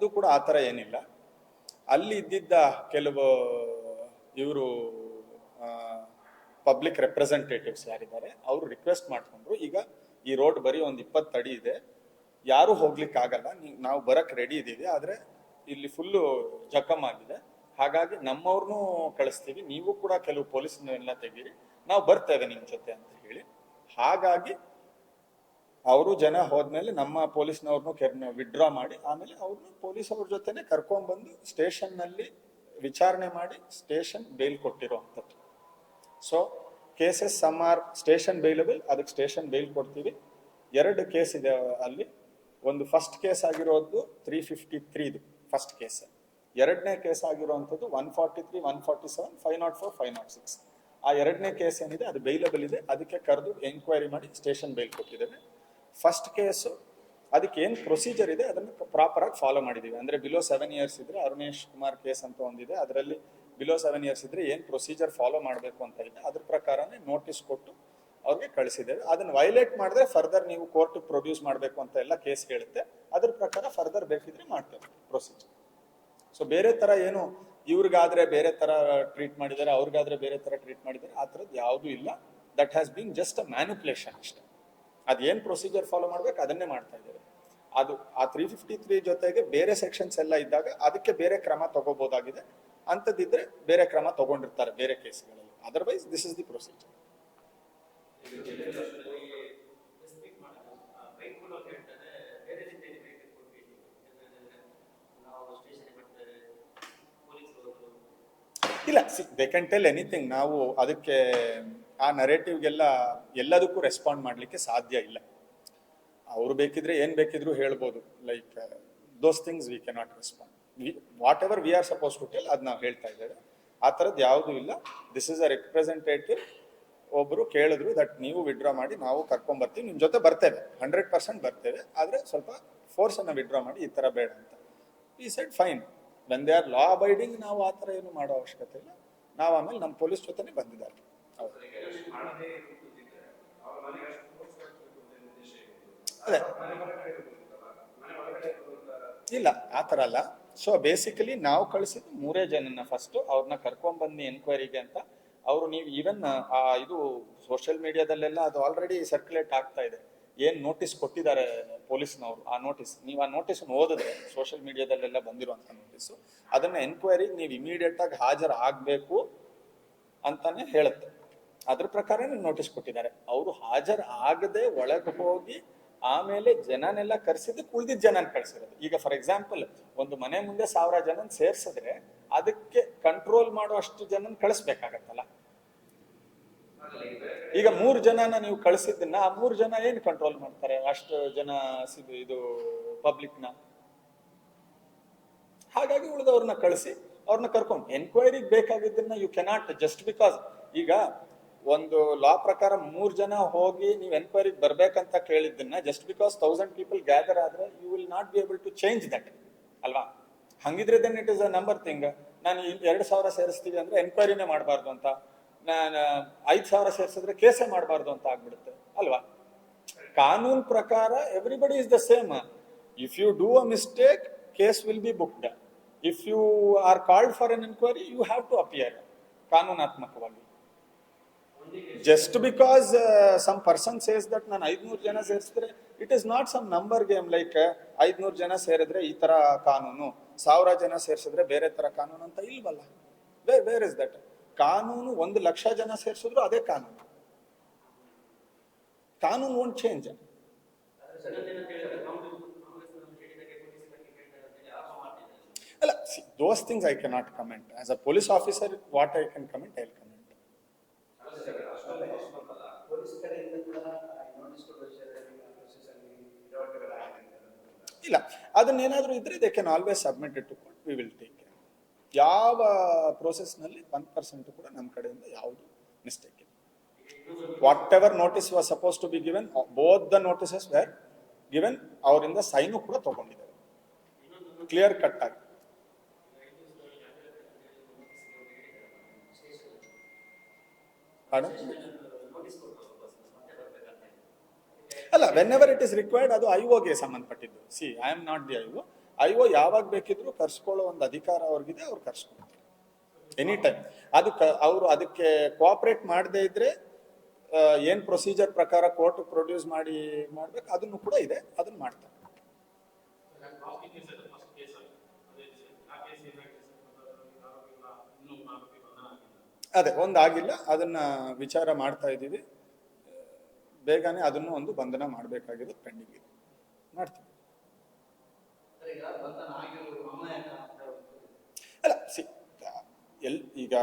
ಅದು ಕೂಡ ಆ ಥರ ಏನಿಲ್ಲ. ಅಲ್ಲಿ ಇದ್ದಿದ್ದ ಕೆಲವು ಇವರು ಪಬ್ಲಿಕ್ ರೆಪ್ರೆಸೆಂಟೇಟಿವ್ಸ್ ಯಾರಿದ್ದಾರೆ, ಅವರು ರಿಕ್ವೆಸ್ಟ್ ಮಾಡ್ಕೊಂಡ್ರು, ಈಗ ಈ ರೋಡ್ ಬರೀ ಒಂದು ಇಪ್ಪತ್ತು ಅಡಿ ಇದೆ. ಯಾರೂ ಹೋಗ್ಲಿಕ್ಕೆ ಆಗಲ್ಲ, ನೀವು ಬರಕ್ಕೆ ರೆಡಿ ಇದ್ದೀವಿ ಆದರೆ ಇಲ್ಲಿ ಫುಲ್ಲು ಜಖಮ್ ಆಗಿದೆ. ಹಾಗಾಗಿ ನಮ್ಮವ್ರನ್ನೂ ಕಳಿಸ್ತೀವಿ, ನೀವು ಕೂಡ ಕೆಲವು ಪೊಲೀಸ್ನೆಲ್ಲ ತೆಗೀರಿ, ನಾವು ಬರ್ತೇವೆ ನಿಮ್ಮ ಜೊತೆ ಅಂತ ಹೇಳಿ. ಹಾಗಾಗಿ ಅವರು ಜನ ಹೋದ್ಮೇಲೆ ನಮ್ಮ ಪೊಲೀಸ್ನವ್ರನ್ನೂ ಕೆರ್ ವಿಡ್ರಾ ಮಾಡಿ, ಆಮೇಲೆ ಅವ್ರನ್ನ ಪೊಲೀಸ್ ಅವ್ರ ಜೊತೆನೆ ಕರ್ಕೊಂಡ್ಬಂದು ಸ್ಟೇಷನ್ನಲ್ಲಿ ವಿಚಾರಣೆ ಮಾಡಿ ಸ್ಟೇಷನ್ ಬೇಲ್ ಕೊಟ್ಟಿರುವಂಥದ್ದು. So cases some are station bailable ಅದಕ್ಕೆ ಸ್ಟೇಷನ್ ಬೇಲ್ ಕೊಡ್ತೀವಿ. ಎರಡು ಕೇಸ್ ಇದೆ ಅಲ್ಲಿ. ಒಂದು ಫಸ್ಟ್ ಕೇಸ್ ಆಗಿರೋದು ತ್ರೀ ಫಿಫ್ಟಿ ತ್ರೀದು ಫಸ್ಟ್ ಕೇಸ್ ಎರಡನೇ ಕೇಸ್ ಆಗಿರುವಂಥದ್ದು one forty three one forty seven five nought four five nought six ಆ ಎರಡನೇ ಕೇಸ್ ಏನಿದೆ, ಅದು ಬೈಲಬಲ್ ಇದೆ. ಅದಕ್ಕೆ ಕರೆದು ಎಂಕ್ವೈರಿ ಮಾಡಿ ಸ್ಟೇಷನ್ ಬೇಲ್ ಕೊಟ್ಟಿದ್ದೇವೆ ಫಸ್ಟ್ ಕೇಸು ಅದಕ್ಕೆ ಏನು ಪ್ರೊಸೀಜರ್ ಇದೆ, ಅದನ್ನು ಪ್ರಾಪರ್ ಆಗಿ ಫಾಲೋ ಮಾಡಿದ್ದೀವಿ ಅಂದರೆ ಬಿಲೋ ಸೆವೆನ್ ಇಯರ್ಸ್ ಇದ್ದರೆ ಅರುಣೇಶ್ ಕುಮಾರ್ ಕೇಸ್ ಅಂತ ಒಂದಿದೆ. ಅದರಲ್ಲಿ ಬಿಲೋ ಸೆವೆನ್ ಇಯರ್ಸ್ ಇದ್ದರೆ ಏನು ಪ್ರೊಸೀಜರ್ ಫಾಲೋ ಮಾಡಬೇಕು ಅಂತ ಇದೆ ಅದ್ರ ಪ್ರಕಾರನೇ ನೋಟಿಸ್ ಕೊಟ್ಟು ಅವ್ರಿಗೆ ಕಳಿಸಿದ್ದೇವೆ. ಅದನ್ನು ವೈಲೇಟ್ ಮಾಡಿದ್ರೆ ಫರ್ದರ್ ನೀವು ಕೋರ್ಟ್ ಪ್ರೊಡ್ಯೂಸ್ ಮಾಡಬೇಕು ಅಂತ ಎಲ್ಲ ಕೇಸ್ ಹೇಳುತ್ತೆ ಅದ್ರ ಪ್ರಕಾರ ಫರ್ದರ್ ಬೇಕಿದ್ರೆ ಮಾಡ್ತೇವೆ ಪ್ರೊಸೀಜರ್ ಸೊ ಬೇರೆ ಥರ ಏನು ಇವ್ರಿಗಾದ್ರೆ ಬೇರೆ ಥರ ಟ್ರೀಟ್ ಮಾಡಿದ್ದಾರೆ, ಅವ್ರಿಗಾದ್ರೆ ಬೇರೆ ಥರ ಟ್ರೀಟ್ ಮಾಡಿದ್ದಾರೆ, ಆ ಥರದ್ದು ಯಾವುದೂ ಇಲ್ಲ. That has been just a manipulation ಅಷ್ಟೇ. ಅದೇನ್ ಪ್ರೊಸೀಜರ್ ಫಾಲೋ ಮಾಡ್ಬೇಕು ಅದನ್ನೇ ಮಾಡ್ತಾ ಇದ್ದೇವೆ. ಅದು ಆ ತ್ರೀ ಫಿಫ್ಟಿ ತ್ರೀ ಜೊತೆಗೆ ಬೇರೆ ಸೆಕ್ಷನ್ಸ್ ಎಲ್ಲ ಇದ್ದಾಗ ಅದಕ್ಕೆ ಬೇರೆ ಕ್ರಮ ತಗೋಬಹುದಾಗಿದೆ ಅಂಥದ್ದಿದ್ರೆ ಬೇರೆ ಕ್ರಮ ತಗೊಂಡಿರ್ತಾರೆ ಬೇರೆ ಕೇಸ್ಗಳಲ್ಲಿ. Otherwise this is the procedure ಇಲ್ಲ ದೇ ಕ್ಯಾನ್ ಟೆಲ್ ಎನಿಥಿಂಗ್ ನಾವು ಅದಕ್ಕೆ ಆ ನರೇಟಿವ್ಗೆಲ್ಲ ಎಲ್ಲದಕ್ಕೂ ರೆಸ್ಪಾಂಡ್ ಮಾಡಲಿಕ್ಕೆ ಸಾಧ್ಯ ಇಲ್ಲ. ಅವರು ಬೇಕಿದ್ರೆ ಏನು ಬೇಕಿದ್ರು ಹೇಳ್ಬೋದು. Like those things we cannot respond whatever we are suppose to tell ಅದು ನಾವು ಹೇಳ್ತಾ ಇದ್ದೇವೆ. ಆ ಥರದ್ದು ಯಾವುದೂ ಇಲ್ಲ. ದಿಸ್ ಇಸ್ ಅ ರೆಪ್ರೆಸೆಂಟೇಟಿವ್ ಒಬ್ಬರು ಕೇಳಿದ್ರು ದಟ್ ನೀವು ವಿಡ್ರಾ ಮಾಡಿ, ನಾವು ಕರ್ಕೊಂಡ್ ಬರ್ತೀವಿ. ನಿಮ್ ಜೊತೆ ಬರ್ತೇವೆ. ಹಂಡ್ರೆಡ್ ಪರ್ಸೆಂಟ್ ಬರ್ತೇವೆ. ಆದರೆ ಸ್ವಲ್ಪ ಫೋರ್ಸನ್ನು ವಿಡ್ರಾ ಮಾಡಿ, ಈ ಥರ ಬೇಡ ಅಂತ. ಈ side fine when are law abiding ನಾವು ಆ ಥರ ಏನು ಮಾಡೋ ಅವಶ್ಯಕತೆ ಇಲ್ಲ. ನಾವು ಆಮೇಲೆ ನಮ್ಮ ಪೊಲೀಸ್ ಜೊತೆನೇ ಬಂದಿದ್ದಾರೆ. ಅದೇ. ಇಲ್ಲ ಆ ಥರ ಅಲ್ಲ. ಸೊ ಬೇಸಿಕಲಿ ನಾವು ಕಳಿಸಿದ್ದು ಮೂರೇ ಜನನ ಫಸ್ಟ್ ಅವ್ರನ್ನ ಕರ್ಕೊಂಡ್ ಬನ್ನಿ ಎನ್ಕ್ವೈರಿಗೆ ಅಂತ. ಅವರು ನೀವು ಈವನ್ ಇದು ಸೋಷಿಯಲ್ ಮೀಡಿಯಾದಲ್ಲೆಲ್ಲ ಅದು ಆಲ್ರೆಡಿ ಸರ್ಕ್ಯುಲೇಟ್ ಆಗ್ತಾ ಇದೆ. ಏನು ನೋಟಿಸ್ ಕೊಟ್ಟಿದ್ದಾರೆ ಪೊಲೀಸ್ನವರು ಆ ನೋಟಿಸ್ ನೀವು ಆ ನೋಟಿಸ್ ಓದಿದ್ರೆ ಸೋಷಿಯಲ್ ಮೀಡಿಯಾದಲ್ಲೆಲ್ಲ ಬಂದಿರುವಂಥ ನೋಟಿಸ್ ಅದನ್ನ ಎನ್ಕ್ವೈರಿ ನೀವು ಇಮಿಡಿಯೇಟ್ ಆಗಿ ಹಾಜರ್ ಆಗ್ಬೇಕು ಅಂತಾನೆ ಹೇಳುತ್ತೆ. ಅದ್ರ ಪ್ರಕಾರ ನೋಟಿಸ್ ಕೊಟ್ಟಿದ್ದಾರೆ. ಅವರು ಹಾಜರ್ ಆಗದೆ ಒಳಗೆ ಹೋಗಿ ಆಮೇಲೆ ಜನನೆಲ್ಲ ಕರೆಸಿದ್ದಕ್ಕೆ ಉಳಿದಿದ್ದ ಜನನ ಕಳ್ಸಿರೋದು ಈಗ ಫಾರ್ ಎಕ್ಸಾಂಪಲ್ ಒಂದು ಮನೆ ಮುಂದೆ ಸಾವಿರ ಜನನ್ ಸೇರ್ಸಿದ್ರೆ ಅದಕ್ಕೆ ಕಂಟ್ರೋಲ್ ಮಾಡುವಷ್ಟು ಜನನ್ ಕಳಿಸ್ಬೇಕಾಗತ್ತಲ್ಲ. ಈಗ ಮೂರ್ ಜನನ ನೀವು ಕಳಿಸಿದ್ದನ್ನ ಆ ಮೂರ್ ಜನ ಏನ್ ಕಂಟ್ರೋಲ್ ಮಾಡ್ತಾರೆ? ಅಷ್ಟು ಜನ ಇದು ಪಬ್ಲಿಕ್ನ ಹಾಗಾಗಿ ಉಳಿದವ್ರನ್ನ ಕಳಿಸಿ ಅವ್ರನ್ನ ಕರ್ಕೊಂಡು. ಎನ್ಕ್ವೈರಿಗೆ ಬೇಕಾಗಿದ್ದನ್ನ ಯು ಕೆನಾಟ್ ಜಸ್ಟ್ ಬಿಕಾಸ್ ಈಗ ಒಂದು ಲಾ ಪ್ರಕಾರ ಮೂರ್ ಜನ ಹೋಗಿ ನೀವು ಎನ್ಕ್ವೈರಿ ಬರ್ಬೇಕಂತ ಕೇಳಿದ್ದನ್ನ just because thousand people gather ಆದ್ರೆ you will not be able to change that ಅಲ್ವಾ? ಹಂಗಿದ್ರೆ then it is a number thing ನಾನು ಎರಡು ಸಾವಿರ ಸೇರಿಸ್ತೀವಿ ಅಂದ್ರೆ ಎನ್ಕ್ವೈರಿನೇ ಮಾಡಬಾರ್ದು ಅಂತ. ನಾನು ಐದು ಸಾವಿರ ಸೇರಿಸಿದ್ರೆ ಕೇಸೇ ಮಾಡಬಾರ್ದು ಅಂತ ಆಗ್ಬಿಡುತ್ತೆ. ಅಲ್ವಾ? ಕಾನೂನ್ ಪ್ರಕಾರ everybody is the same if you do a mistake case will be booked if you are called for an enquiry you have to appear ಕಾನೂನಾತ್ಮಕವಾಗಿ. Just because some person says that ನಾನು ಐದ್ನೂರು ಜನ ಸೇರಿಸಿದ್ರೆ it is not some number game like ಐದ್ನೂರು ಜನ ಸೇರಿದ್ರೆ ಈ ತರ ಕಾನೂನು, ಸಾವಿರ ಜನ ಸೇರಿಸಿದ್ರೆ ಬೇರೆ ತರ ಕಾನೂನು ಅಂತ ಇಲ್ವಲ್ಲ? ವೇರ್ ವೇರ್ ಇಸ್ ದಟ್ ಕಾನೂನು ಒಂದು ಲಕ್ಷ ಜನ ಸೇರಿಸಿದ್ರು ಅದೇ ಕಾನೂನು. ಕಾನೂನು ಒಂದು ಚೇಂಜ್ ಅಲ್ಲ those things I cannot comment as a police officer what I can comment I comment police ಕಡೆಯಿಂದ ಕೂಡ ನೋಟಿಸ್ ಕೊಡುವ ವಿಷಯದಲ್ಲಿ ಪ್ರೊಸೆಸ್ ಅಲ್ಲಿ ಇಡವಟ್ಟುಗಳು ಆಗಿದೆ ಅಂತ. ಇಲ್ಲ. ಅದನ್ನೇನಾದರೂ ಇದ್ರೆ they can always submit it we will take care ಯಾವ ಪ್ರೋಸೆಸ್ನಲ್ಲಿ ಒನ್ ಪರ್ಸೆಂಟ್ ಕೂಡ ನಮ್ಮ ಕಡೆಯಿಂದ ಯಾವುದು ಮಿಸ್ಟೇಕ್ ಇಲ್ಲ. Whatever notice was suppose to be given both the notices were given ಅವರಿಂದ ಸೈನು ಕೂಡ ತಗೊಂಡಿದ್ದಾರೆ. ಕ್ಲಿಯರ್ ಕಟ್ ಆಗಿ. Pardon? ಅಲ್ಲ whenever it is required ಅದು ಐ ಓಗೆ ಸಂಬಂಧಪಟ್ಟಿದ್ದು. See I am not the I O I O ಯಾವಾಗ ಬೇಕಿದ್ರು ಕರ್ಸ್ಕೊಳ್ಳೋ ಒಂದು ಅಧಿಕಾರ ಅವ್ರಿಗಿದೆ, ಅವ್ರು ಕರ್ಸ್ಕೊಳ್ತಾರೆ. ಎನಿ ಟೈಮ್ ಅದು ಅವರು ಅದಕ್ಕೆ ಕೋಆಪರೇಟ್ ಮಾಡದೇ ಇದ್ರೆ ಏನು ಪ್ರೊಸೀಜರ್ ಪ್ರಕಾರ ಕೋರ್ಟ್ ಪ್ರೊಡ್ಯೂಸ್ ಮಾಡಿ, ಮಾಡ್ಬೇಕು, ಅದನ್ನು ಕೂಡ ಇದೆ, ಅದನ್ನ ಮಾಡ್ತಾರೆ. ಅದೇ ಒಂದು ಆಗಿಲ್ಲ ಅದನ್ನ ವಿಚಾರ ಮಾಡ್ತಾ ಇದ್ದೀವಿ. ಬೇಗನೆ ಅದನ್ನು ಒಂದು ಬಂಧನ ಮಾಡಬೇಕಾಗಿರೋದು ಪೆಂಡಿಂಗ್ ಇದೆ. ಮಾಡ್ತೀವಿ ಅಲ್ಲ ಸಿ ಎಲ್ ಈಗ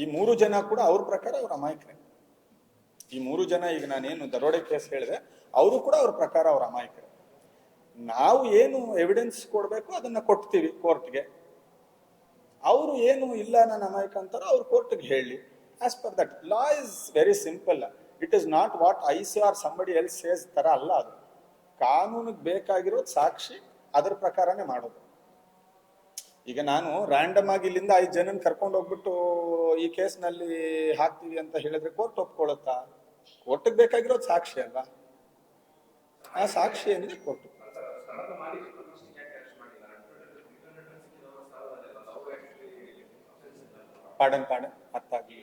ಈ ಮೂರು ಜನ ಕೂಡ ಅವ್ರ ಪ್ರಕಾರ ಅವ್ರ ಅಮಾಯಕರೇ. ಈ ಮೂರು ಜನ ಈಗ ನಾನೇನು ದರೋಡೆ ಕೇಸ್ ಹೇಳಿದೆ ಅವರು ಕೂಡ ಅವ್ರ ಪ್ರಕಾರ ಅವ್ರ ಅಮಾಯಕರೇ. ನಾವು ಏನು ಎವಿಡೆನ್ಸ್ ಕೊಡಬೇಕು ಅದನ್ನ ಕೊಡ್ತೀವಿ ಕೋರ್ಟ್ಗೆ ಅವರು ಏನು ಇಲ್ಲ ನನ್ನ ಅಮಾಯಕ ಅಂತಾರೋ ಅವ್ರು ಕೋರ್ಟ್ಗೆ ಹೇಳಿ. As per that law is very simple it is not what I see or somebody else says ತರ ಅಲ್ಲ ಅದು. ಕಾನೂನಿಗೆ ಬೇಕಾಗಿರೋದು ಸಾಕ್ಷಿ, ಅದ್ರ ಪ್ರಕಾರನೇ ಮಾಡೋದು. ಈಗ ನಾನು ರ್ಯಾಂಡಮ್ ಆಗಿ ಇಲ್ಲಿಂದ ಐದು ಜನನ ಕರ್ಕೊಂಡು ಹೋಗ್ಬಿಟ್ಟು ಈ ಕೇಸ್ನಲ್ಲಿ ಹಾಕ್ತೀವಿ ಅಂತ ಹೇಳಿದ್ರೆ ಕೋರ್ಟ್ ಒಪ್ಕೊಳ್ಳುತ್ತಾ? ಕೋರ್ಟಿಗೆ ಬೇಕಾಗಿರೋದು ಸಾಕ್ಷಿ ಅಲ್ವಾ? ಆ ಸಾಕ್ಷಿ ಏನಿದೆ ಕೋರ್ಟ್ ಪಾಡನ್ ಪಾಡನ್ ಅರ್ಥಾಗಿ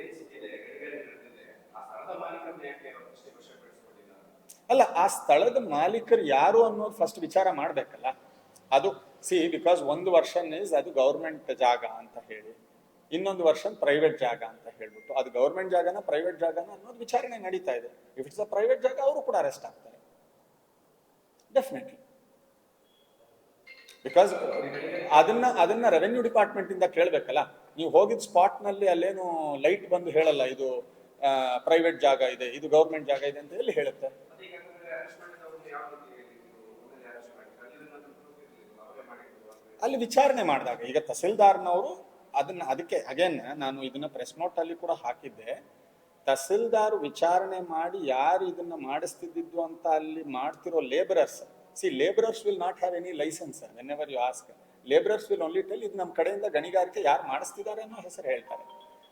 ಏನ್ ಸಿಕ್ಕಿದೆ ಗಡಿಗೇರಿ ನಡೆದಿದೆ ಆ ಸ್ಥಳದ ಮಾಲೀಕರನ್ನ ಯಾಕೆ ಅಷ್ಟೇ ವಶಪಡಿಸಿಕೊಂಡಿಲ್ಲ ಅಲ್ಲ, ಆ ಸ್ಥಳದ ಮಾಲೀಕರು ಯಾರು ಅನ್ನೋದು ಫಸ್ಟ್ ವಿಚಾರ ಮಾಡ್ಬೇಕಲ್ಲ. ಅದು ಸಿ ಬಿಕಾಸ್ ಒಂದು ವರ್ಷನ್ ಇಸ್ ಅದು ಗೌರ್ಮೆಂಟ್ ಜಾಗ ಅಂತ ಹೇಳಿ, ಇನ್ನೊಂದು ವರ್ಷನ್ ಪ್ರೈವೇಟ್ ಜಾಗ ಅಂತ ಹೇಳ್ಬಿಟ್ಟು, ಅದು ಗೌರ್ಮೆಂಟ್ ಜಾಗನ ಪ್ರೈವೇಟ್ ಜಾಗನ ಅನ್ನೋದು ವಿಚಾರಣೆ ನಡೀತಾ ಇದೆ. ಇಫ್ ಇಟ್ಸ್ ಅ ಪ್ರೈವೇಟ್ ಜಾಗ, ಅವರು ಕೂಡ ಅರೆಸ್ಟ್ ಆಗ್ತಾರೆ. ಡೆಫಿನೆಟ್ಲಿ ಬಿಕಾಸ್ ಅದನ್ನ ಅದನ್ನ ರೆವೆನ್ಯೂ ಡಿಪಾರ್ಟ್ಮೆಂಟ್ ಇಂದ ಕೇಳ್ಬೇಕಲ್ಲ. ನೀವು ಹೋಗಿದ ಸ್ಪಾಟ್ನಲ್ಲಿ ಅಲ್ಲೇನು ಲೈಟ್ ಬಂದು ಹೇಳಲ್ಲ, ಇದು ಪ್ರೈವೇಟ್ ಜಾಗ ಇದೆ. ಇದು ಗೌರ್ಮೆಂಟ್ ಜಾಗ ಇದೆ ಅಂತ ಹೇಳಿ ಹೇಳುತ್ತೆ. ಅಲ್ಲಿ ವಿಚಾರಣೆ ಮಾಡಿದಾಗ ಈಗ ತಹಸೀಲ್ದಾರ್ನವರು ಅದನ್ನ ಅದಕ್ಕೆ ಅಗೇನ್ ನಾನು ಇದನ್ನ ಪ್ರೆಸ್ ನೋಟ್ ಅಲ್ಲಿ ಕೂಡ ಹಾಕಿದ್ದೆ. ತಹಸೀಲ್ದಾರ್ ವಿಚಾರಣೆ ಮಾಡಿ ಯಾರು ಇದನ್ನ ಮಾಡಿಸ್ತಿದ್ದು ಅಂತ ಅಲ್ಲಿ ಮಾಡ್ತಿರೋ labourers see labourers will not have any licence whenever you ask labourers will only tell ಇದು ನಮ್ಮ ಕಡೆಯಿಂದ ಗಣಿಗಾರಿಕೆ ಯಾರು ಮಾಡಿಸ್ತಿದ್ದಾರೆ ಅನ್ನೋ ಹೆಸರು ಹೇಳ್ತಾರೆ.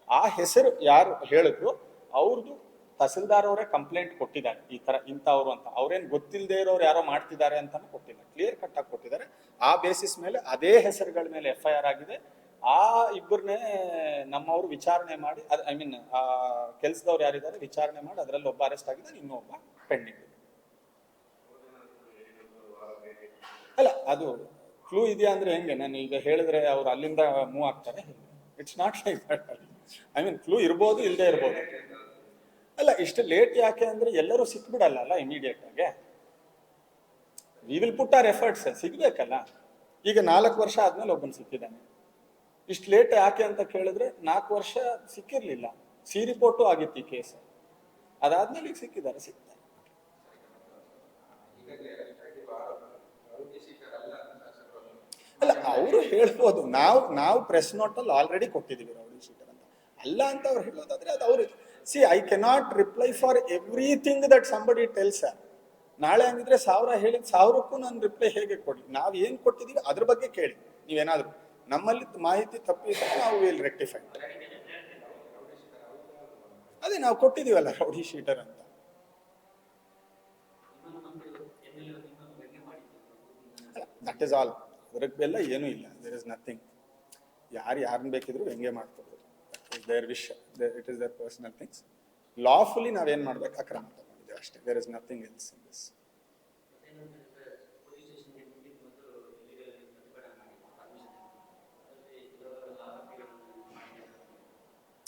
ಆ ಹೆಸರು ಯಾರು ಹೇಳಿದ್ರು ಅವ್ರದ್ದು ತಹಸೀಲ್ದಾರ್ ಅವರೇ ಕಂಪ್ಲೇಂಟ್ ಕೊಟ್ಟಿದ್ದಾರೆ ಈ ತರ ಇಂಥವ್ರು ಅಂತ. ಅವ್ರೇನ್ ಗೊತ್ತಿಲ್ಲದೆ ಇರೋರು ಯಾರೋ ಮಾಡ್ತಿದ್ದಾರೆ ಅಂತಾನು ಕೊಟ್ಟಿಲ್ಲ. ಕ್ಲಿಯರ್ ಕಟ್ ಆಗಿ ಕೊಟ್ಟಿದ್ದಾರೆ. ಆ ಬೇಸಿಸ್ ಮೇಲೆ ಅದೇ ಹೆಸರುಗಳ ಮೇಲೆ ಎಫ್ ಐ ಆರ್ ಆಗಿದೆ. ಆ ಇಬ್ಬರನ್ನೇ ನಮ್ಮವರು ವಿಚಾರಣೆ ಮಾಡಿ ಐ ಮೀನ್ ಆ ಕೆಲ್ಸದವ್ರು ಯಾರಿದ್ದಾರೆ ವಿಚಾರಣೆ ಮಾಡಿ ಅದರಲ್ಲಿ ಒಬ್ಬ ಅರೆಸ್ಟ್ ಆಗಿದೆ ಇನ್ನೊಬ್ಬ ಪೆಂಡಿಂಗ್ ಅಲ್ಲ, ಅದು ಕ್ಲೂ ಇದೆಯಾ ಅಂದ್ರೆ ಹೆಂಗೆ? ನಾನು ಈಗ ಹೇಳಿದ್ರೆ ಅವ್ರು ಅಲ್ಲಿಂದ ಮೂವ್ ಆಗ್ತಾರೆ. It's not like I mean clue ಇರ್ಬೋದು ಇಲ್ಲದೆ ಇರ್ಬೋದು. ಅಲ್ಲ, ಇಷ್ಟು ಲೇಟ್ ಯಾಕೆ ಅಂದ್ರೆ ಎಲ್ಲರೂ ಸಿಕ್ಬಿಡಲ್ಲ ಅಲ್ಲ ಇಮಿಡಿಯೇಟ್ ಆಗಿ? We will put our efforts ಸಿಗ್ಬೇಕಲ್ಲ? ಈಗ ನಾಲ್ಕು ವರ್ಷ ಆದ್ಮೇಲೆ ಒಬ್ಬನ್ ಸಿಕ್ಕಿದ್ದಾನೆ. ಇಷ್ಟು ಲೇಟ್ ಯಾಕೆ ಅಂತ ಕೇಳಿದ್ರೆ ನಾಲ್ಕು ವರ್ಷ ಸಿಕ್ಕಿರ್ಲಿಲ್ಲ. ಸಿ ರಿಪೋರ್ಟು ಆಗಿತ್ತು ಈ ಕೇಸ್ ಅದಾದ್ಮೇಲೆ ಈಗ ಸಿಕ್ಕಿದ್ದಾರೆ ಸಿಗ್ತಾರೆ ಅಲ್ಲ, ಅವರು ಹೇಳ್ಬೋದು. ನಾವು ನಾವು ಪ್ರೆಸ್ ನೋಟ್ ಅಲ್ಲಿ ಆಲ್ರೆಡಿ ಕೊಟ್ಟಿದ್ದೀವಿ ರೌಡಿ ಶೀಟರ್ ಅಂತ. ಅಲ್ಲ ಅಂತ ಅವ್ರು ಹೇಳೋದಾದ್ರೆ ಅದು ಅವ್ರು see I cannot reply for everything that somebody tells ನಾಳೆ ಹಂಗಿದ್ರೆ ಸಾವಿರ ಹೇಳಿದ ಸಾವಿರಕ್ಕೂ ನಾನು ರಿಪ್ಲೈ ಹೇಗೆ ಕೊಡಿ ನಾವು ಏನು ಕೊಟ್ಟಿದ್ದೀವಿ ಅದ್ರ ಬಗ್ಗೆ ಕೇಳಿ. ನೀವೇನಾದ್ರು ನಮ್ಮಲ್ಲಿ ಮಾಹಿತಿ ತಪ್ಪಿದ್ರೆ ನಾವು ವಿಲ್ ರೆಕ್ಟಿಫೈ ಅದೇ ನಾವು ಕೊಟ್ಟಿದ್ದೀವಲ್ಲ ರೌಡಿ ಶೀಟರ್ ಅಂತ. ದಟ್ ಇಸ್ ಆಲ್ ಅದಕ್ಕೆಲ್ಲ ಏನೂ ಇಲ್ಲ. ದೇರ್ ಇಸ್ ನಥಿಂಗ್ ಯಾರು ಯಾರನ್ನ ಬೇಕಿದ್ರು ಹೆಂಗೆ ಮಾಡ್ಕೋಬೋದು. Their wish it is their personal things lawfully ನಾವೇನು ಮಾಡ್ಬೇಕು? ಅಕ್ರಮ ತಗೊಂಡಿದ್ದೇವೆ ಅಷ್ಟೇ. There is nothing else in this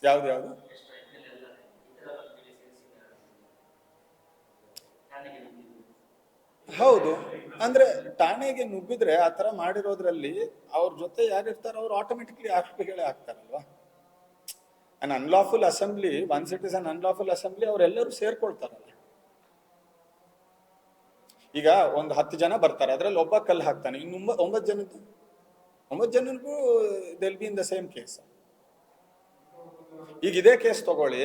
ಯಾವ್ದು, ಯಾವುದು? ಹೌದು. ಅಂದ್ರೆ ಠಾಣೆಗೆ ನುಗ್ಗಿದ್ರೆ ಆ ತರ ಮಾಡಿರೋದ್ರಲ್ಲಿ ಅವ್ರ ಜೊತೆ ಯಾರಿರ್ತಾರೋ ಅವ್ರು ಆಟೋಮೆಟಿಕ್ಲಿ ಆರೋಪಿಗಳೇ ಆಗ್ತಾರಲ್ವಾ? Un unlawful assembly once it is un unlawful assembly ಅವರೆಲ್ಲರೂ ಸೇರ್ಕೊಳ್ತಾರಲ್ಲ ಈಗ ಒಂದು ಹತ್ತು ಜನ ಬರ್ತಾರೆ, ಅದ್ರಲ್ಲಿ ಒಬ್ಬ ಕಲ್ಲು ಹಾಕ್ತಾನೆ, ಇನ್ನು ಒಂಬ- ಒಂಬತ್ತು ಜನದ್ದು? ಒಂಬತ್ತು ಜನರಿಗೂ they'll be in the same case ಈಗ ಇದೇ ಕೇಸ್ ತಗೊಳ್ಳಿ,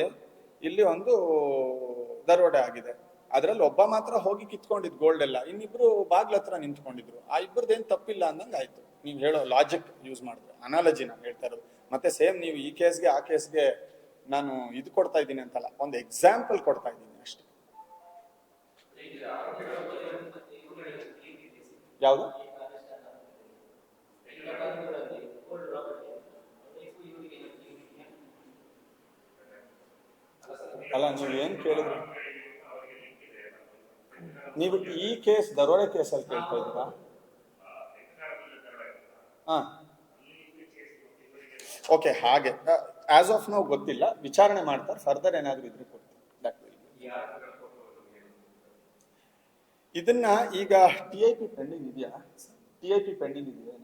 ಇಲ್ಲಿ ಒಂದು ದರೋಡೆ ಆಗಿದೆ. ಅದ್ರಲ್ಲಿ ಒಬ್ಬ ಮಾತ್ರ ಹೋಗಿ ಕಿತ್ಕೊಂಡಿದ್ ಗೋಲ್ಡ್ ಎಲ್ಲ, ಇನ್ನಿಬ್ರು ಬಾಗ್ಲ ಹತ್ರ ನಿಂತ್ಕೊಂಡಿದ್ರು. ಆ ಇಬ್ಬರದ್ದು ಏನು ತಪ್ಪಿಲ್ಲ ಅಂದಂಗ ಆಯ್ತು ನೀವು ಹೇಳೋ ಲಾಜಿಕ್ ಯೂಸ್ ಮಾಡಿದ್ರೆ ಅನಾಲಜಿನ ನಾನು ಹೇಳ್ತಾ ಇರೋದು. ಮತ್ತೆ ಸೇಮ್ ನೀವು ಈ ಕೇಸ್ಗೆ ಆ ಕೇಸ್ಗೆ ನಾನು ಇದು ಕೊಡ್ತಾ ಇದ್ದೀನಿ ಅಂತಲ್ಲ, ಒಂದು ಎಕ್ಸಾಂಪಲ್ ಕೊಡ್ತಾ ಇದ್ದೀನಿ ಅಷ್ಟೇ. ಯಾವುದು? ಅಲ್ಲ, ನೀವು ಏನ್ ಕೇಳಿದ್ರಿ? ನೀವು ಈ ಕೇಸ್ ದರೋಡೆ ಕೇಸಲ್ಲಿ ಕೇಳ್ತಾ ಇದ್ದೀರಾ? ಹಾ. ಓಕೆ ಹಾಗೆ. ಆಸ್ ಆಫ್ ನೋ ಗೊತ್ತಿಲ್ಲ. ವಿಚಾರಣೆ ಮಾಡ್ತಾರೆ. ಫರ್ದರ್ ಏನಾದರೂ ಇದ್ರೆ ಕೊಡ್ತಾರೆ ಇದನ್ನ ಈಗ ಟಿ ಐ ಪಿ ಪೆಂಡಿಂಗ್ ಇದೆಯಾ? ಟಿ ಐ ಪಿ ಪೆಂಡಿಂಗ್ ಇದೆಯಾ?